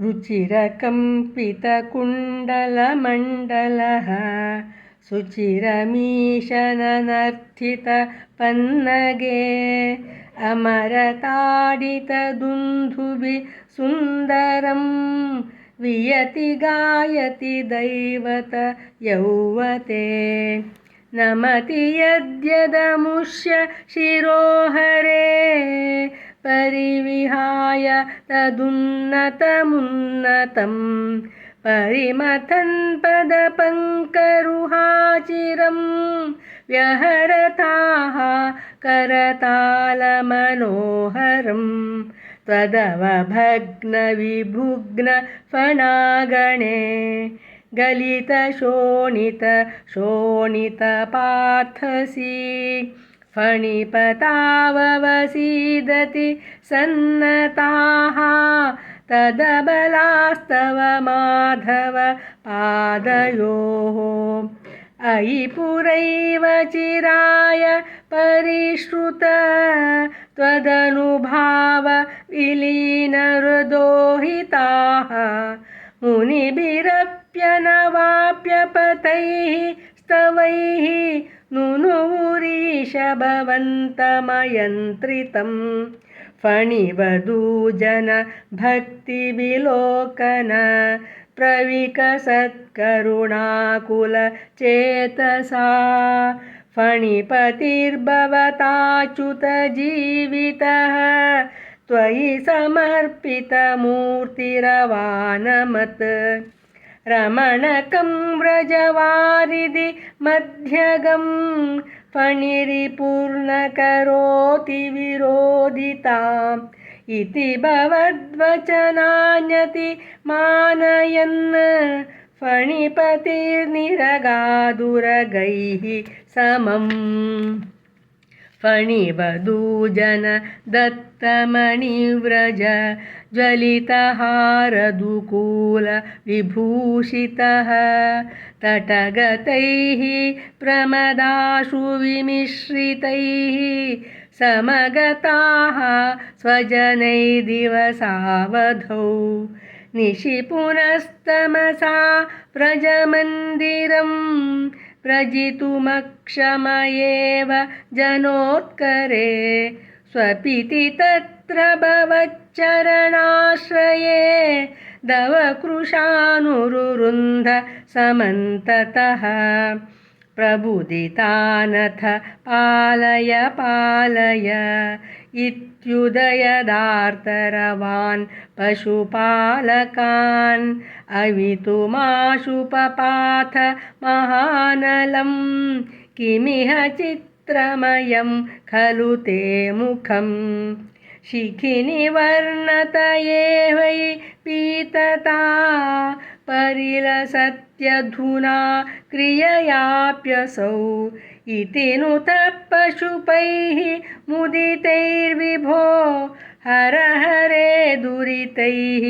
रुचिरकम्पितकुण्डलमण्डलः सुचिरमीशननर्थितपन्नगे अमरताडितदुन्धुभि सुन्दरं वियति गायति दैवत यौवते। नमति यद्यदमुष्य शिरोहरे परिविहाय तदुन्नतमुन्नतं परिमथन् पदपङ्करुहाचिरं व्यहरताः करतालमनोहरं त्वदवभग्नविभुग्नफणागणे गलितशोणितशोणितपार्थसि फणिपताववसीदति सन्नताः तदबलास्तव माधव पादयोः। अयि पुरैव चिराय परिश्रुत त्वदनुभाव विलीनहृदोहिताः। मुनिभिरप्यनवाप्यपतैः स्तवैः नुनुरीशभवन्तमयन्त्रितं फणिवधूजनभक्तिविलोकन प्रविकसत्करुणाकुलचेतसा फणिपतिर्भवताच्युतजीवितः त्वयि समर्पितमूर्तिरवानमत् रमणकं व्रजवारिधि मध्यगं फणिरिपूर्णकरोति विरोधिताम् इति भवद्वचनान्यति मानयन् फणिपतिर्निरगादुरगैः समम् फणिवधूजन दत्तमणिव्रज ज्वलितहारदुकूलविभूषितः तटगतैः प्रमदाशु विमिश्रितैः समगताः स्वजनै दिवसावधौ। निशिपुनस्तमसा व्रजमन्दिरम् प्रजितुमक्षमयेव जनोत्करे स्वपिति तत्र भवच्चरणाश्रये दवकृशानुरुरुन्ध समन्ततः प्रबुदितानथ पालय पालय इत्युदयदार्तरवान् पशुपालकान् अवितुमाशुपपाथ महानलं किमिह चित्रमयं खलु ते मुखं शिखिनिवर्णत एव पीतता परिलसत्यधुना क्रिययाप्यसौ इति नुतः पशुपैः मुदितैर्विभो हर हरे दुरितैः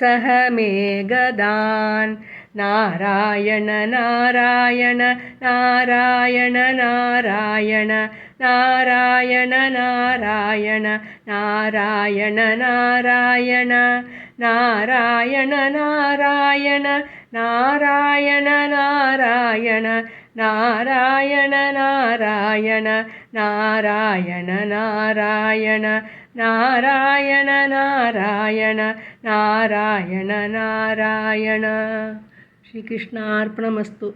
सह मे गदान् नारायण नारायण नारायण नारायण நாராயண நாராயண நாராயண நாராயண நாராயண நாராயண நாராயண நாராயண நாராயண நாராயண நாராயண நாராயண நாராயண நாராயண நாராயண நாராயண ஸ்ரீகிருஷ்ணார்ப்பணமஸ்து